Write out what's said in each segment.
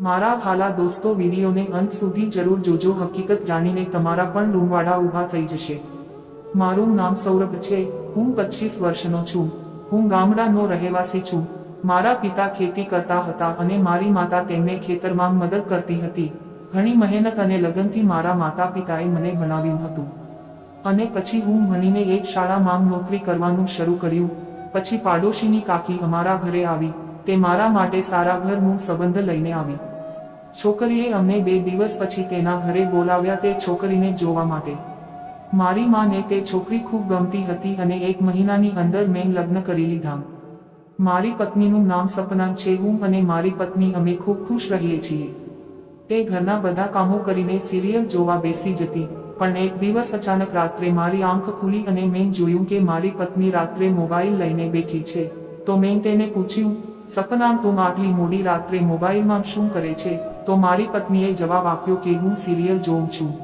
મારા ભાલા દોસ્તો, વિડીયોને અંત સુધી જરૂર જોજો. હકીકત જાણીને તમારા પણ લૂમવાડા ઊભા થઈ જશે. મારું નામ સૌરભ છે. હું પચીસ વર્ષનો છું. હું ગામડાનો રહેવાસી છું. મારા પિતા ખેતી કરતા હતા અને મારી માતા તેમને ખેતરમાં મદદ કરતી હતી. ઘણી મહેનત અને લગનથી મારા માતા પિતાએ મને ભણાવ્યું હતું. અને પછી હું ભણીને એક શાળામાં નોકરી કરવાનું શરૂ કર્યું. પછી પાડોશીની કાકી અમારા ઘરે આવી. તે મારા માટે સારા ઘર હું સંબંધ લઈને આવી. છોકરીએ અમને બે દિવસ પછી તેના ઘરે બોલાવ્યા તે છોકરીને જોવા માટે. મારી માને તે છોકરી ખૂબ ગમતી હતી અને એક મહિનાની અંદર મેં લગ્ન કરી લીધા. મારી પત્નીનું નામ સપના છે હું અને મારી પત્ની અમે ખૂબ ખુશ રહીએ છીએ. તે ઘરના બધા કામો કરીને સિરિયલ જોવા બેસી જતી, પણ એક દિવસ અચાનક રાત્રે મારી આંખ ખુલી અને મેં જોયું કે મારી પત્ની રાત્રે મોબાઈલ લઈને બેઠી છે, તો મેં તેને પૂછ્યું સપના તું આટલી મોડી રાત્રે મોબાઈલમાં શું કરે છે? તો મારી પત્નીએ જવાબ આપ્યો કે હું સિરિયલ જોઉં છું.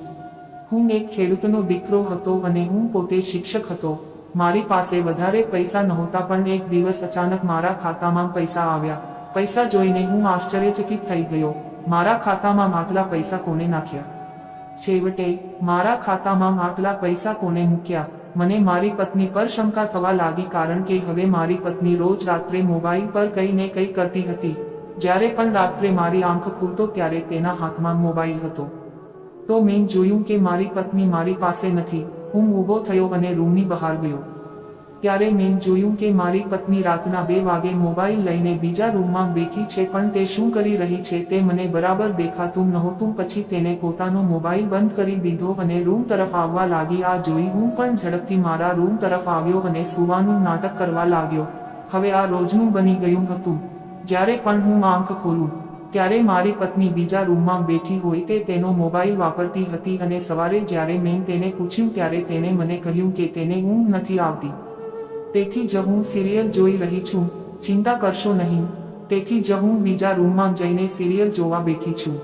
હું એક ખેડૂતનો દીકરો હતો અને હું પોતે શિક્ષક હતો. મારી પાસે વધારે પૈસા નહોતા પણ એક દિવસ અચાનક મારા ખાતામાં પૈસા આવ્યા. પૈસા જોઈને હું આશ્ચર્યચકિત થઈ ગયો. મારા ખાતામાં આટલા પૈસા કોને નાખ્યા? છેવટે, મારા ખાતામાં આટલા પૈસા કોને મૂક્યા? મને મારી પત્ની પર શંકા થવા લાગી કારણ કે હવે મારી પત્ની રોજ રાત્રે મોબાઈલ પર કંઈ ને કંઈ કરતી હતી. જ્યારે પણ રાત્રે મારી આંખ ખુલતો ત્યારે તેના હાથમાં મોબાઈલ હતો. તો મેં જોયું કે મારી પત્ની મારી પાસે નથી. હું ઊભો થયો અને રૂમની બહાર ગયો. ત્યારે મેં જોયું કે મારી પત્ની રાતના બે વાગે મોબાઈલ લઈને બીજા રૂમમાં બેઠી છે, પણ તે શું કરી રહી છે તે મને બરાબર દેખાતું નહોતું. પછી તેને પોતાનો મોબાઈલ બંધ કરી દીધો અને રૂમ તરફ આવવા લાગી. આ જોઈ હું પણ ઝડપથી મારા રૂમ તરફ આવ્યો અને સુવાનું નાટક કરવા લાગ્યો. હવે આ રોજનું બની ગયું હતું. જ્યારે પણ હું આંખ ખોલું, ત્યારે મારી પત્ની બીજા રૂમમાં બેઠી હોય તે તેનો મોબાઈલ વાપરતી હતી અને સવારે જ્યારે મેં તેને પૂછ્યું ત્યારે તેને મને કહ્યું કે તેને ઊંઘ નથી આવતી. તેથી જ હું સિરિયલ જોઈ રહી છું. ચિંતા કરશો નહીં. તેથી જ હું બીજા રૂમમાં જઈને સિરિયલ જોવા બેઠી છું.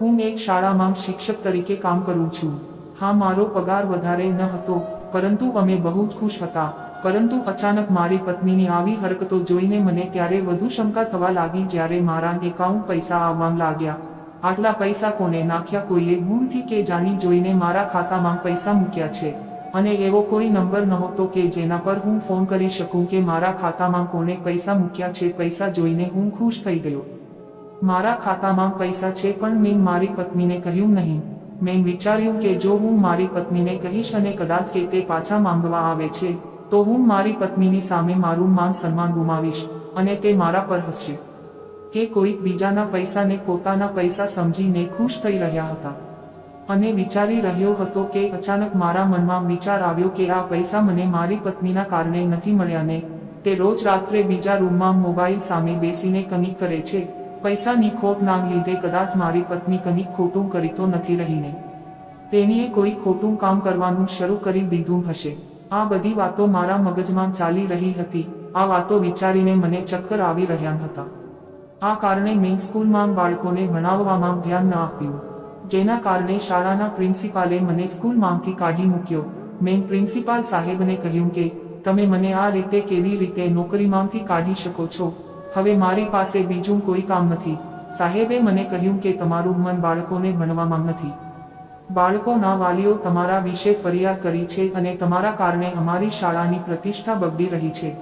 હું એક શાળામાં શિક્ષક તરીકે કામ કરું છું. હા, મારો પગાર વધારે ન હતો, પરંતુ અમે બહુ જ ખુશ હતા. પરંતુ અચાનક મારી પત્નીની આવી હરકતો જોઈને મને ત્યારે વધુ શંકા થવા લાગી જ્યારે મારા એકાઉન્ટ પૈસા આવવા લાગ્યા. આટલા પૈસા કોને નાખ્યા? કોઈએ ભૂલથી કે જાણી જોઈને મારા ખાતામાં પૈસા મૂક્યા છે? અને એવો કોઈ નંબર નહોતો કે જેના પર હું ફોન કરી શકું કે મારા ખાતામાં કોને પૈસા મૂક્યા છે, પૈસા જોઈને હું ખુશ થઈ ગયો. મારા ખાતામાં પૈસા છે, પણ મેં મારી પત્નીને કહ્યું નહીં. મેં વિચાર્યું કે જો હું મારી પત્નીને કહીશ અને કદાચ કે તે પાછા માંગવા આવે છે, તો હું મારી પત્નીની સામે મારું માન સન્માન ગુમાવીશ અને તે મારા પર હસશે. કે કોઈક બીજાના પૈસાને પોતાના પૈસા સમજીને ખુશ થઈ રહ્યા હતા. અને વિચારી રહ્યો હતો કે અચાનક મારા મનમાં વિચાર આવ્યો કે આ પૈસા મને મારી પત્નીના કારણે નથી મળ્યા ને, તે રોજ રાત્રે બીજા રૂમમાં મોબાઈલ સામે બેસીને કનિક કરે છે. પૈસાની ખોટના લીધે કદાચ મારી પત્ની કનિક ખોટું કરી તો નથી રહીને. તેણીએ કોઈ ખોટું કામ કરવાનું શરૂ કરી દીધું હશે. આ બધી વાતો મારા મગજમાં ચાલી રહી હતી. આ વાતો વિચારીને મને ચક્કર આવી રહ્યા હતા. આ કારણે મેં સ્કૂલમાં બાળકોને ભણાવવામાં ધ્યાન ન આપ્યું. જેના કારણે શાળાના પ્રિન્સિપાલે મને સ્કૂલમાંથી કાઢી મૂક્યો. મેં પ્રિન્સિપાલ સાહેબને કહ્યું કે, તમે મને આ રીતે કેવી રીતે નોકરીમાંથી કાઢી શકો છો? હવે મારી પાસે બીજું કોઈ કામ નથી. સાહેબે મને કહ્યું કે, તમારું મન બાળકોને ભણવામાં નથી. બાળકોના વાલીઓ તમારા વિશે ફરિયાદ કરી છે અને તમારા કારણે અમારી શાળાની પ્રતિષ્ઠા બગડી રહી છે.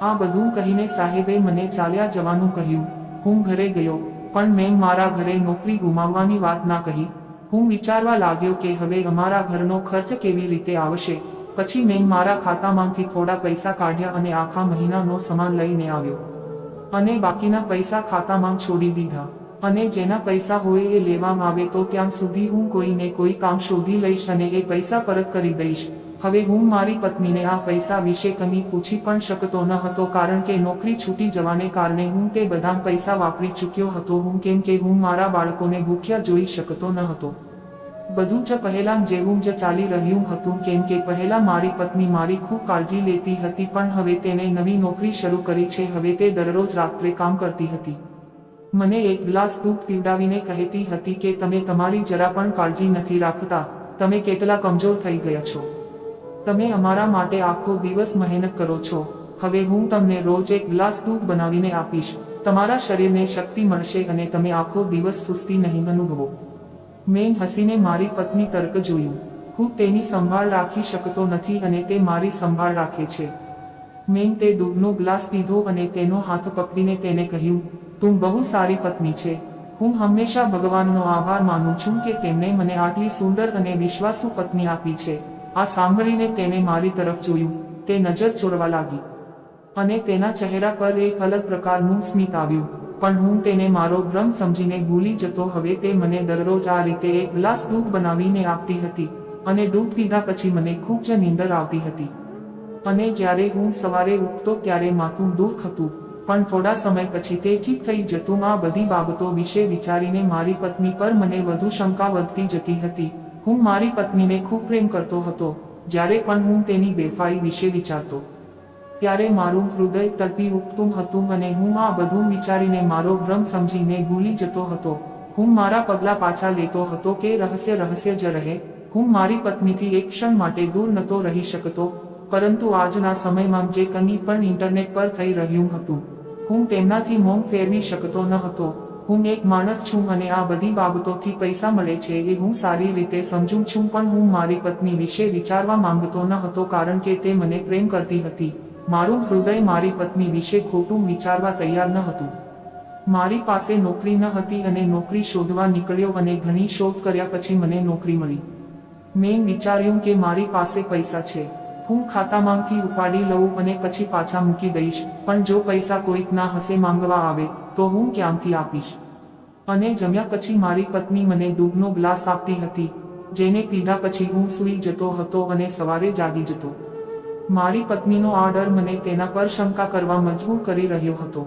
આ બધું કહીને સાહેબે મને ચાલ્યા જવાનું કહ્યું. હું ઘરે ગયો. પણ મેં મારા ઘરે નોકરી ગુમાવવાની વાત ના કહી. હું વિચારવા લાગ્યો કે હવે અમારા ઘરનો ખર્ચ કેવી રીતે આવશે. પછી મેં મારા ખાતામાંથી થોડા પૈસા કાઢ્યા અને આખા મહિનાનો સામાન લઈને આવ્યો. અને બાકીના પૈસા ખાતામાં છોડી દીધા. અને જેના પૈસા હોય એ લેવામાં આવે તો ત્યાં સુધી હું કોઈને કોઈ કામ શોધી લઈશ અને એ પૈસા પરત કરી દઈશ. હવે હું મારી પત્નીને આ પૈસા વિશે કંઈ પૂછી પણ શકતો ન હતો કારણ કે નોકરી છૂટી જવાને કારણે હું તે બધા પૈસા વાપરી ચૂક્યો હતો. હું કેમ કે હું મારા બાળકોને ભૂખ્યા જોઈ શકતો ન હતો. બધું જ પહેલા જેવું જ ચાલી રહ્યું હતું કેમ કે પહેલા મારી પત્ની મારી ખૂબ કાળજી લેતી હતી પણ હવે તેને નવી નોકરી શરૂ કરી છે. હવે તે દરરોજ રાત્રે કામ કરતી હતી. મને એક ગ્લાસ દૂધ પીવડાવીને કહેતી હતી કે તમે તમારી જરા પણ કાળજી નથી રાખતા. તમે કેટલા કમજોર થઈ ગયા છો. તમે અમારા માટે આખો દિવસ મહેનત કરો છો. હવે હું તમને રોજ એક ગ્લાસ દૂધ બનાવીને આપીશ. તમારા શરીરને શક્તિ મળશે અને તમે આખો દિવસ સુસ્તી નહીં અનુભવો. મેં હસીને મારી પત્ની તર્ક જોયું. હું તેની સંભાળ રાખી શકતો નથી અને તે મારી સંભાળ રાખે છે. મેં તે દૂધનો ગ્લાસ પીધો અને તેનો હાથ પકડીને તેને કહ્યું, તું બહુ સારી પત્ની છે. હું હંમેશા ભગવાનનો આભાર માનું છું કે તેમણે મને આટલી સુંદર અને વિશ્વાસુ પત્ની આપી છે. આ સાંભળીને તેને મારી તરફ જોયું, તે નજર ચોરવા લાગી. અને તેના ચહેરા પર એક અલગ પ્રકારનું સ્મિત આવ્યું, પણ હું તેને મારો ભ્રમ સમજીને ભૂલી જતો હવે તે મને દરરોજ આ રીતે એક ગ્લાસ દૂધ બનાવીને આપતી હતી, અને દૂધ પીધા પછી મને ખૂબ જ નીંદર આવતી હતી. અને જ્યારે હું સવારે ઉઠતો ત્યારે માથું દુઃખ હતું, પણ થોડા સમય પછી તે ઠીક થઈ જતું આ બધી બાબતો વિશે વિચારીને મારી પત્ની પર મને વધુ શંકા વધતી જતી હતી. હું મારી પત્નીને ખૂબ પ્રેમ કરતો હતો, જ્યારે પણ હું તેની બેફાઈ વિશે વિચારતો. ત્યારે મારું હૃદય તડપી ઉઠતું હતું અને હું આ બધું વિચારીને મારો ભ્રમ સમજીને ભૂલી જતો હતો. હું મારા પગલા પાછા લેતો હતો કે રહસ્ય રહસ્ય જ રહે. હું મારી પત્નીથી એક ક્ષણ માટે દૂર નતો રહી શકતો, પરંતુ આજના સમયમાં જે કંઈ પણ ઇન્ટરનેટ પર થઈ રહ્યું હતું, હું તેમનાથી મૌન ફેરવી શકતો ન હતો. હું એક માણસ છું અને આ બધી બાબતોથી પૈસા મળે છે એ હું સારી રીતે સમજું છું પણ હું મારી પત્ની વિશે વિચારવા માંગતો ન હતો કારણ કે તે મને પ્રેમ કરતી હતી. મારું હૃદય મારી પત્ની વિશે ખોટું વિચારવા તૈયાર ન હતું. મારી પાસે નોકરી ન હતી અને નોકરી શોધવા નીકળ્યો અને ઘણી શોધ કર્યા પછી મને નોકરી મળી. મેં વિચાર્યું કે મારી પાસે પૈસા છે. હું ખાતામાંથી ઉપાડી લઉં અને પછી પાછા મૂકી દઈશ, પણ જો પૈસા કોઈક ના હશે માંગવા આવે, તો હું ક્યાંથી આપીશ? અને જમ્યા પછી મારી પત્ની મને દૂધનો ગ્લાસ આપતી હતી, જેને પીધા પછી હું સૂઈ જતો હતો અને સવારે જાગી જતો. મારી પત્નીનો આ ડર મને તેના પર શંકા કરવા મજબૂર કરી રહ્યો હતો.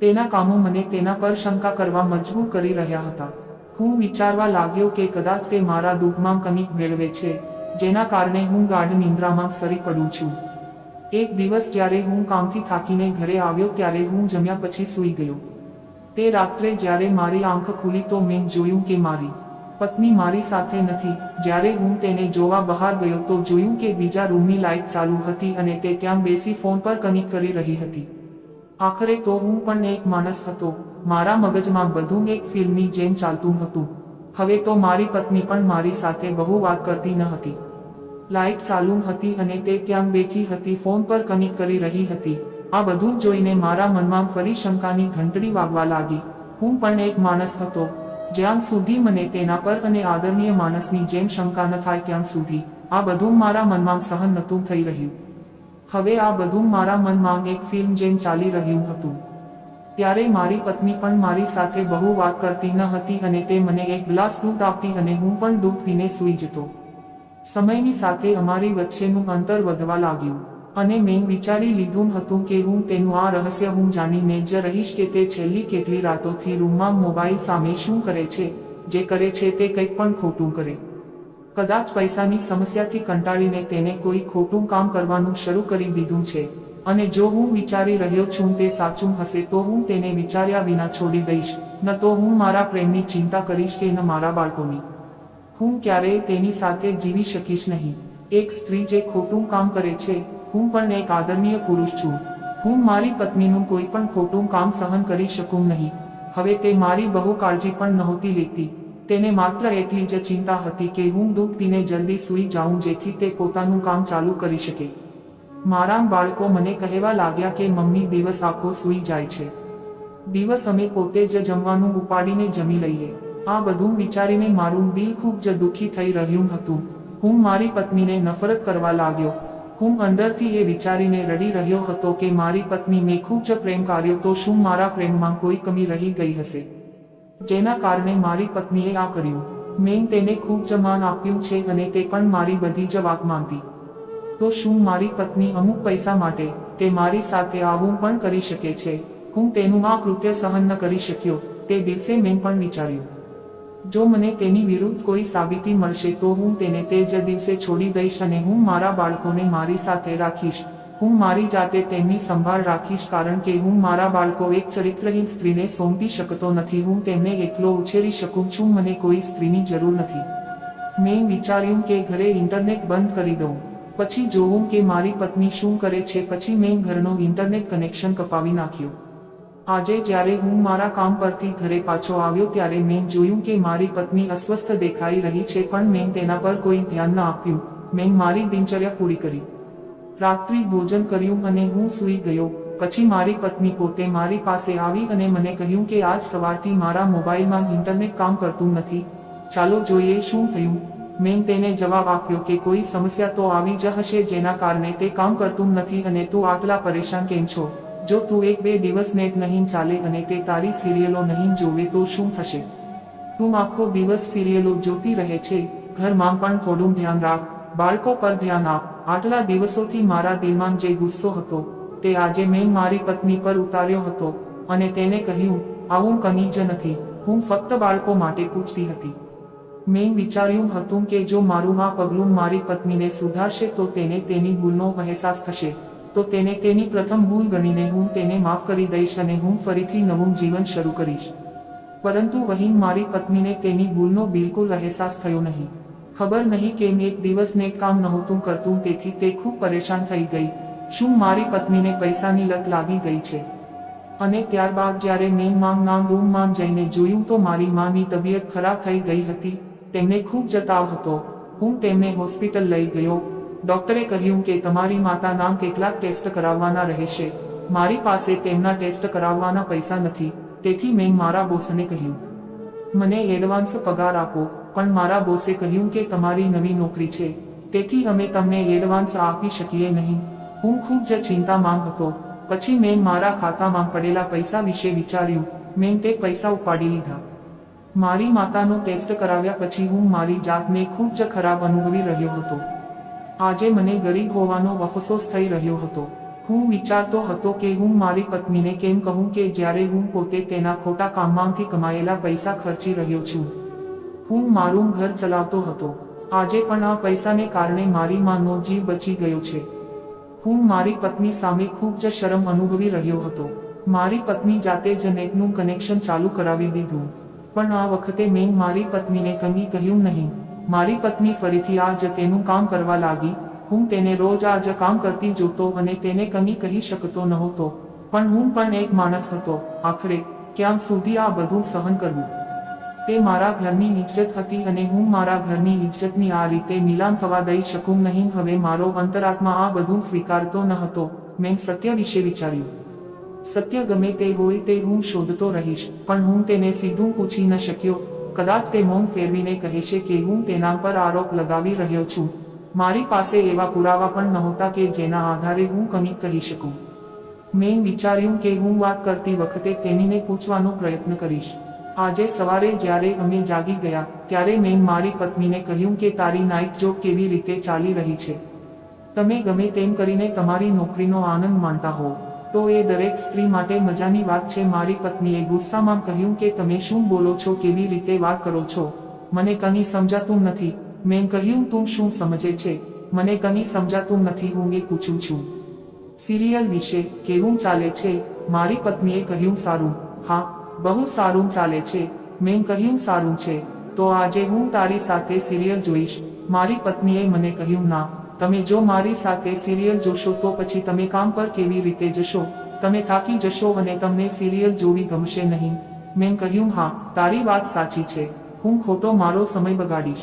તેના કામો મને તેના પર શંકા કરવા મજબૂર કરી રહ્યા હતા. હું વિચારવા લાગ્યો કે કદાચ તે મારા દુઃખમાં કંઈક મેળવે છે, જેના કારણે હું ગાઢ નિંદ્રામાં સરી પડું છું. એક દિવસ જ્યારે હું કામથી થાકીને ઘરે આવ્યો ત્યારે હું જમ્યા પછી સૂઈ ગયો. તે રાત્રે જ્યારે મારી આંખ ખુલી તો મેં જોયું કે મારી પત્ની મારી સાથે નથી. જ્યારે હું તેને જોવા બહાર ગયો તો જોયું કે બીજા રૂમની લાઇટ ચાલુ હતી અને તે ત્યાં બેસી ફોન પર કનેક્ટ કરી રહી હતી. આખરે તો હું પણ એક માણસ હતો. મારા મગજમાં બધું એક ફિલ્મની જેમ ચાલતું હતું. હવે તો મારી પત્ની પણ મારી સાથે બહુ વાત કરતી ન હતી. લાઇટ ચાલુ હતી અને તે ક્યાંક બેઠી હતી ફોન પર કનેક્ટ કરી રહી હતી. આ બધું જોઈને મારા મનમાં ફરી શંકાની ઘંટડી વાગવા લાગી. હું પણ એક માણસ હતો, જ્યાં સુધી મને તેના પર અને આદરણીય માણસની જેમ શંકા ન થાય ત્યાં સુધી, આ બધું મારા મનમાં સહન નહોતું થઈ રહ્યું. હવે આ બધું મારા મનમાં એક ફિલ્મ જેમ ચાલી રહ્યું હતું. ત્યારે મારી પત્ની પણ મારી સાથે બહુ વાત કરતી ન હતી અને તે મને એક ગ્લાસ દૂધ આપતી અને હું પણ દૂધ પીને સૂઈ જતો. સમયની સાથે અમારી વચ્ચેનું અંતર વધવા લાગ્યું. અને મેં વિચારી લીધું હતું કે હું તેનું આ રહસ્ય હું જાણીને જ રહીશ કે તે છેલ્લી કેટલી રાતોથી રૂમમાં મોબાઈલ સામે શું કરે છે, જે કરે છે તે કંઈક પણ ખોટું કરે. કદાચ પૈસાની સમસ્યાથી કંટાળીને તેને કોઈ ખોટું કામ કરવાનું શરૂ કરી દીધું છે, અને જો હું વિચારી રહ્યો છું તે સાચું હશે તો હું તેને વિચાર્યા વિના છોડી દઈશ, ન તો હું મારા પ્રેમની ચિંતા કરીશ કે ન મારા બાળકોની. હું ક્યારેય તેની સાથે જીવી શકીશ નહીં. એક સ્ત્રી જે ખોટું કામ કરે છે હું પણ એક આદરણીય પુરુષ છું. હું મારી પત્નીનું કોઈ પણ ખોટું કામ સહન કરી શકું નહીં. હવે તે મારી બહુ કાળજી પણ નહોતી લેતી. તેને માત્ર એટલી જ ચિંતા હતી કે હું દૂધ પીને જલ્દી સૂઈ જાઉં જેથી તે પોતાનું કામ ચાલુ કરી શકે. મારા બાળકો મને કહેવા લાગ્યા કે મમ્મી દિવસ આખો સૂઈ જાય છે. દિવસ અમે પોતે જ જમવાનું ઉપાડીને જમી લઈએ. આ બધું વિચારીને મારું દિલ ખૂબ જ દુઃખી થઈ રહ્યું હતું. હું મારી પત્નીને નફરત કરવા લાગ્યો. હું અંદરથી એ વિચારીને રડી રહ્યો હતો કે મારી પત્ની મેં ખૂબ જ પ્રેમ કર્યો તો શું મારા પ્રેમમાં કોઈ કમી રહી ગઈ હશે? જેના કારણે મારી પત્નીએ આ કર્યું. મેં તેને ખૂબ જ માન આપ્યું છે અને તે પણ મારી બધી જ વાત માનતી. તો શું મારી પત્ની અમુક પૈસા માટે તે મારી સાથે આવું પણ કરી શકે છે? હું તેનું આ કૃત્ય સહન ન કરી શક્યો. તે દિવસે મેં પણ વિચાર્યું. જો મને તેની વિરુદ્ધ કોઈ સાબિતી મળશે તો હું તેને તે જ દિવસે છોડી દઈશ અને હું મારા બાળકોને મારી સાથે રાખીશ. હું મારી જાતે તેમની સંભાળ રાખીશ કારણ કે હું મારા બાળકો એક ચરિત્રહીન સ્ત્રીને સોંપી શકતો નથી. હું તેમને એકલો ઉછેરી શકું છું. મને કોઈ સ્ત્રીની જરૂર નથી. મેં વિચાર્યું કે ઘરે ઇન્ટરનેટ બંધ કરી દઉં. પછી જોવું કે મારી પત્ની શું કરે છે. પછી મેં ઘરનો ઇન્ટરનેટ કનેક્શન કપાવી નાખ્યું. આજે જ્યારે હું મારા કામ પરથી ઘરે પાછો આવ્યો ત્યારે મેં જોયું કે મારી પત્ની અસ્વસ્થ દેખાઈ રહી છે પણ મેં તેના પર કોઈ ધ્યાન ન આપ્યું. મેં મારી દિનચર્યા પૂરી કરી. રાત્રિ ભોજન કર્યું અને હું સૂઈ ગયો. પછી મારી પત્ની પોતે મારી પાસે આવી અને મને કહ્યું કે આજ સવારથી મારા મોબાઈલમાં ઇન્ટરનેટ કામ કરતું નથી. ચાલો જોઈએ શું થયું. મેં તેને જવાબ આપ્યો કે કોઈ સમસ્યા તો આવી જ હશે જેના કારણે તે કામ કરતું નથી અને તું આટલા પરેશાન કેમ છો? જો તું એક બે દિવસ નેટ નહીં ચાલે અને તે તારી સિરિયલો નહીં જોવે તો શું થશે? તું આખો દિવસ સિરિયલો જોતી રહે છે. ઘરમાં પણ થોડું ધ્યાન રાખ. બાળકો પર ધ્યાન આપ. આટલા દિવસોથી મારા દિલમાં જે ગુસ્સો હતો, તે આજે મેં મારી પત્ની પર ઉતાર્યો હતો અને તેને કહ્યું, આવું કની જ નથી. હું ફક્ત બાળકો માટે પૂછતી હતી. મેં વિચાર્યું હતું કે જો મારું આ પગલું મારી પત્નીને સુધારશે તો તેને તેની ભૂલનો અહેસાસ થશે. તો તેને તેની પ્રથમ ભૂલ ગણીને હું તેને માફ કરી દઈશ અને હું ફરીથી નવું જીવન શરૂ કરીશ. પરંતુ વહીન મારી પત્નીને તેની ભૂલનો બિલકુલ અહેસાસ થયો નહીં. ખબર નહીં કેમ એક દિવસ ને કામ નહોતું કરતું, તેથી તે ખૂબ પરેશાન થઈ ગઈ. શું મારી પત્નીને પૈસાની લત લાગી ગઈ છે? અને ત્યારબાદ જ્યારે મેં માંગ નામ રૂમમાં જઈને જોયું તો મારી માની તબિયત ખરાબ થઈ ગઈ હતી. તેમને ખૂબ જતાવ હતો. હું તેમને હોસ્પિટલ લઈ ગયો. ડોક્ટરે કહ્યું કે તમારી માતાના કેટલાક ટેસ્ટ કરાવવાના રહેશે. મારી પાસે તેમના ટેસ્ટ કરાવવાના પૈસા નથી, તેથી મેં મારા બોસને કહ્યું. મને એડવાન્સ પગાર આપો, પણ મારા બોસે કહ્યું કે તમારી નવી નોકરી છે, તેથી અમે તમને એડવાન્સ આપી શકીએ નહીં. હું ખૂબ જ ચિંતામાં હતો. પછી મેં મારા ખાતામાં પડેલા પૈસા વિશે વિચાર્યું, મેં તે પૈસા ઉપાડી લીધા. મારી માતાનો ટેસ્ટ કરાવ્યા પછી હું મારી જાતને ખૂબ જ ખરાબ અનુભવી રહ્યો હતો. આજે મને ગરીબ હોવાનો અફસોસ થઈ રહ્યો હતો. હું વિચારતો હતો કે હું મારી પત્નીને કેમ કહું કે જ્યારે હું પોતે તેના ખોટા કામમાંથી કમાયેલા પૈસા ખર્ચી રહ્યો છું. હું મારું ઘર ચલાવતો હતો. આજે પણ આ પૈસાને કારણે મારી માનો જીવ બચી ગયો છે. હું મારી પત્ની સામે ખૂબ જ શરમ અનુભવી રહ્યો હતો. મારી પત્ની જાતે જ નેટનું કનેક્શન ચાલુ કરાવી દીધું. પણ આ વખતે મેં મારી પત્નીને કંઈ કહ્યું નહીં. મારી પત્ની ફરીથી આ જ તેનું કામ કરવા લાગી, હું તેને રોજ આ જ કામ કરતી જોતો અને તેને કંઈ કહી શકતો નહોતો. પણ હું પણ એક માણસ હતો. આખરે ક્યાં સુધી આ બધું સહન કરવું. તે મારા ઘરની ઇજ્જત હતી અને હું મારા ઘરની ઇજ્જતની આ રીતે નીલામ થવા દઈ શકું નહીં. હવે મારો અંતરાત્મા આ બધું સ્વીકારતો ન હતો. મેં સત્ય વિશે વિચાર્યું. સત્ય ગમે તે હોય તે હું શોધતો રહીશ, પણ હું તેને સીધું પૂછી ન શક્યો. કદાચ તે મૌન ફેરવીને કહેશે કે હું તેના પર આરોપ લગાવી રહ્યો છું. મારી પાસે એવા પુરાવા પણ નહોતા કે જેના આધારે હું કંઈક કહી શકું. મેં વિચાર્યું કે હું વાત કરતી વખતે તેણીને પૂછવાનો પ્રયત્ન કરીશ. આજે સવારે જ્યારે અમે જાગી ગયા, ત્યારે મેં મારી પત્નીને કહ્યું કે તારી નાઇટ જોબ કેવી રીતે ચાલી રહી છે. તમે ગમે તેમ કરીને તમારી નોકરીનો આનંદ માણતા હો તો એ દરેક સ્ત્રી માટે મજાની વાત છે. મારી પત્નીએ ગુસ્સામાં કહ્યું કે તમે શું બોલો છો, કેવી રીતે વાત કરો છો? મને કની સમજાતું નથી. મેં કહ્યું, તું શું સમજે છે? મને કની સમજાતું નથી. હું એ પૂછું છું. સિરિયલ વિશે કેવું ચાલે છે? મારી પત્નીએ કહ્યું, સારું. હા, બહુ સારું ચાલે છે. મેં કહ્યું, સારું છે. તો આજે હું તારી સાથે સિરિયલ જોઈશ. મારી પત્નીએ મને કહ્યું, ના. તમે જો મારી સાથે સિરિયલ જોશો તો પછી તમે કામ પર કેવી રીતે જશો? તમે થાકી જશો અને તમને સિરિયલ જોવી ગમશે નહીં. મેં કહ્યું, હા, તારી વાત સાચી છે. હું ખોટો મારો સમય બગાડીશ.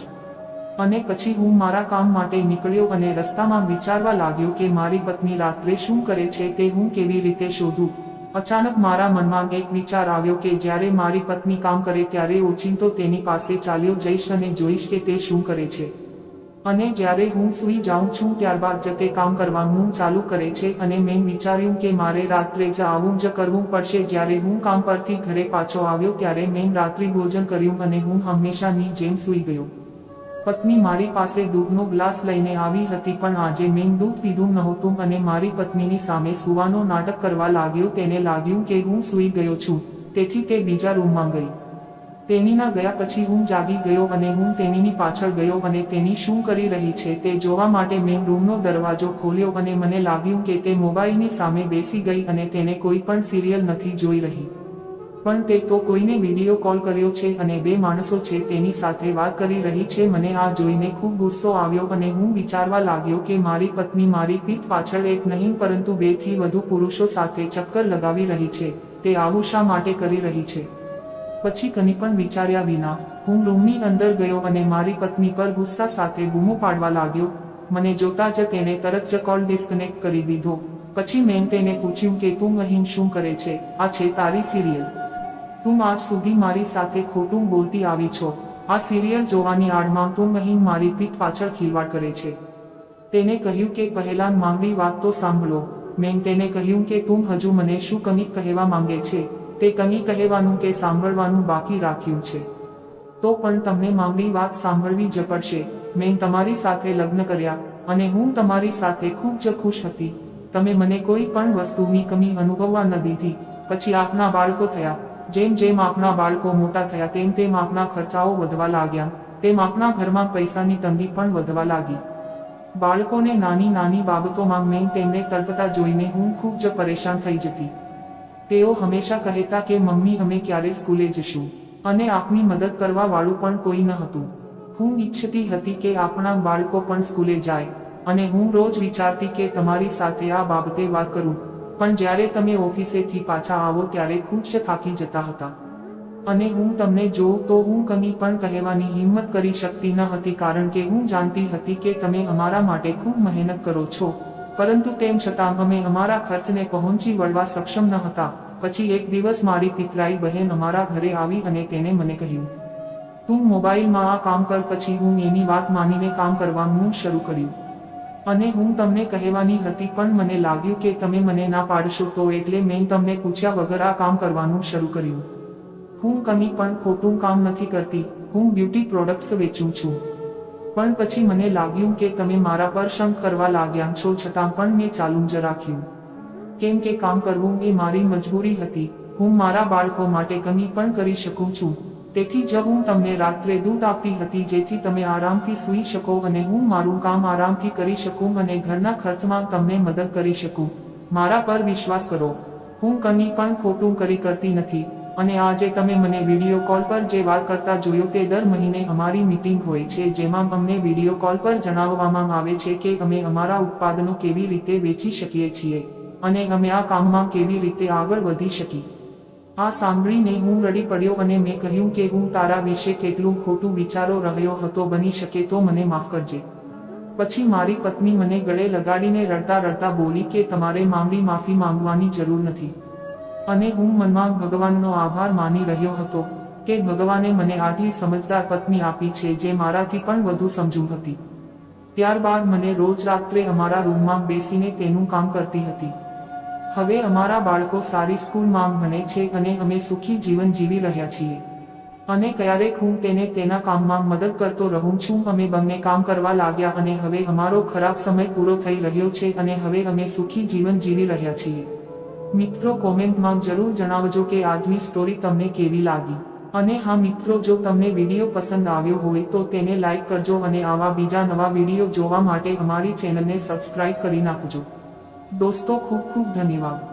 અને પછી હું મારા કામ માટે નીકળ્યો અને રસ્તામાં વિચારવા લાગ્યો કે મારી પત્ની રાત્રે શું કરે છે તે હું કેવી રીતે શોધું. અચાનક મારા મનમાં એક વિચાર આવ્યો કે જ્યારે મારી પત્ની કામ કરે ત્યારે ઓચિંતો તેની પાસે ચાલ્યો જઈશ અને જોઈશ કે તે શું કરે છે. અને જ્યારે હું સૂઈ જાઉં છું ત્યારબાદ જતે કામ કરવાનું ચાલુ કરે છે અને મેં વિચાર્યું કે મારે રાત્રે જ આવું જ કરવું પડશે. જ્યારે હું કામ પરથી ઘરે પાછો આવ્યો ત્યારે મેં રાત્રિ ભોજન કર્યું અને હું હંમેશાની જેમ સૂઈ ગયો. પત્ની મારી પાસે દૂધનો ગ્લાસ લઈને આવી હતી પણ આજે મેં દૂધ પીધું નહોતું અને મારી પત્નીની સામે સુવાનો નાટક કરવા લાગ્યો. તેને લાગ્યું કે હું સૂઈ ગયો છું. તેથી તે બીજા રૂમમાં ગઈ. તેનીના ગયા પછી હું જાગી ગયો અને હું તેણીની પાછળ ગયો અને તેની શું કરી રહી છે તે જોવા માટે મેં રૂમનો દરવાજો ખોલ્યો અને મને લાગ્યું કે તે મોબાઈલની સામે બેસી ગઈ અને તેને કોઈ પણ સિરિયલ નથી જોઈ રહી. પણ તે તો કોઈને વીડિયો કોલ કર્યો છે અને બે માણસો છે તેની સાથે વાત કરી રહી છે. મને આ જોઈને ખૂબ ગુસ્સો આવ્યો અને હું વિચારવા લાગ્યો કે મારી પત્ની મારી પીઠ પાછળ એક નહીં પરંતુ બેથી વધુ પુરુષો સાથે ચક્કર લગાવી રહી છે. તે આવું શા માટે કરી રહી છે? પછી કની પણ વિચાર્યા વિના, હું રૂમની અંદર ગયો અને મારી પત્ની પર ગુસ્સા સાથે બૂમો પાડવા લાગ્યો. મને જોતા જ તેને તરત જ કોલ ડિસ્કનેક્ટ કરી દીધો. પછી મેં તેને પૂછ્યું કે તું અહીં શું કરે છે? આ છે તારી સિરિયલ. તું આજ સુધી મારી સાથે ખોટું બોલતી આવી છો. આ સિરિયલ જોવાની આડમાં તું અહીં મારી પીઠ પાછળ ખીલવાડ કરે છે. તેને કહ્યું કે પહેલા માંગવી વાત તો સાંભળો. મેં તેને કહ્યું કે તું હજુ મને શું કમી કહેવા માંગે છે? તે કંઈ કહેવાનું કે સાંભળવાનું બાકી રાખ્યું છે. તો પણ તમને મામલી વાત સાંભળવી જ પડશે. મેં તમારી સાથે લગ્ન કર્યા અને હું તમારી સાથે ખૂબ જ ખુશ હતી. તમે મને કોઈ પણ વસ્તુની કમી અનુભવવા ન દીધી. પછી આપના બાળકો થયા. જેમ જેમ આપના બાળકો મોટા થયા તેમ તેમ આપના ખર્ચાઓ વધવા લાગ્યા. તેમ આપના ઘરમાં પૈસાની તંગી પણ વધવા લાગી. બાળકોને નાની નાની બાબતોમાં મેં તેમને તલપતા જોઈને હું ખૂબ જ પરેશાન થઈ જતી. તેઓ હંમેશા કહેતા કે, મમ્મી, અમે ક્યારે સ્કૂલે જશું. અને આપની મદદ કરવા વાળું પણ કોઈ ન હતું. હું ઈચ્છતી હતી કે આપણા બાળકો પણ સ્કૂલે જાય. અને હું રોજ વિચારતી કે, તમારી સાથે આ બાબતે વાત કરું. પણ જ્યારે તમે ઓફિસેથી પાછા આવો ત્યારે ખૂબ જ થાકી જતા હતા. અને હું તમને જોઉં તો હું કંઈ પણ કહેવાની હિંમત કરી શકતી ન હતી, કારણ કે હું જાણતી હતી કે, તમે અમારા માટે ખૂબ મહેનત કરો છો. પરંતુ તેમ છતાં અમે અમારા ખર્ચને પહોંચી વળવા સક્ષમ ન હતા. પછી એક દિવસ મારી પિતરાઈ બહેન અમારા ઘરે આવી અને તેને મને કહ્યું, તું મોબાઈલમાં આ કામ કર. પછી હું એની વાત માનીને કામ કરવાનું શરૂ કર્યું. અને હું તમને કહેવાની હતી, પણ મને લાગ્યું કે તમે મને ના પાડશો, તો એટલે મેં તમને પૂછ્યા વગર આ કામ કરવાનું શરૂ કર્યું. હું કંઈ પણ ખોટું કામ નથી કરતી. હું બ્યુટી પ્રોડક્ટ્સ વેચું છું. પણ પછી મને લાગ્યું કે તમે મારા પર શંક કરવા લાગ્યા છો, છતાં પણ મેં ચાલુ જ રાખ્યું. કેમ કે કામ કરવું એ મારી મજબૂરી હતી. હું મારા બાળકો માટે કંઈ પણ કરી શકું છું. તેથી જ હું તમને રાત્રે દૂધ આપતી હતી, જેથી તમે આરામથી સૂઈ શકો અને હું મારું કામ આરામથી કરી શકું અને ઘરના ખર્ચમાં તમને મદદ કરી શકું. મારા પર વિશ્વાસ કરો. હું કંઈ પણ ખોટું કરી કરતી નથી. અને આજે તમે મને વીડિયો કોલ પર જે વાત કરતા જોયો તે દર મહિને અમારી મીટિંગ હોય છે, જેમાં અમને વીડિયો કોલ પર જણાવવામાં આવે છે કે અમે અમારા ઉત્પાદનો કેવી રીતે વેચી શકીએ છીએ અને અમે આ કામમાં કેવી રીતે આગળ વધી શકી આ સાંભળીને હું રડી પડ્યો અને મેં કહ્યું કે હું તારા વિશે કેટલું ખોટું વિચારો રહ્યો હતો, બની શકે તો મને માફ કરજે. પછી મારી પત્ની મને ગળે લગાડીને રડતા રડતા બોલી કે તમારે માંગી માફી માંગવાની જરૂર નથી. અને હું મનમાં ભગવાનનો આભાર માની રહ્યો હતો કે ભગવાને મને આટલી સમજદાર પત્ની આપી છે જે મારાથી પણ વધુ સમજુ હતી. ત્યારબાદ મને રોજ રાત્રે અમારા રૂમમાં બેસીને તેનું કામ કરતી હતી. હવે અમારા બાળકો સારી સ્કૂલમાં ભણે છે અને અમે સુખી જીવન જીવી રહ્યા છીએ. અને ક્યારેક હું તેને તેના કામમાં મદદ કરતો રહું છું, અમે બંને કામ કરવા લાગ્યા અને હવે અમારો ખરાબ સમય પૂરો થઈ રહ્યો છે અને હવે અમે સુખી જીવન જીવી રહ્યા છીએ. મિત્રો કોમેન્ટમાં જરૂર જણાવજો કે આજની સ્ટોરી તમને કેવી લાગી. અને હા મિત્રો, જો તમને વીડિયો પસંદ આવ્યો હોય તો તેને લાઈક કરજો અને આવા બીજા નવા વીડિયો જોવા માટે અમારી ચેનલને સબસ્ક્રાઇબ કરી નાખજો. દોસ્તો, ખૂબ ખૂબ ધન્યવાદ.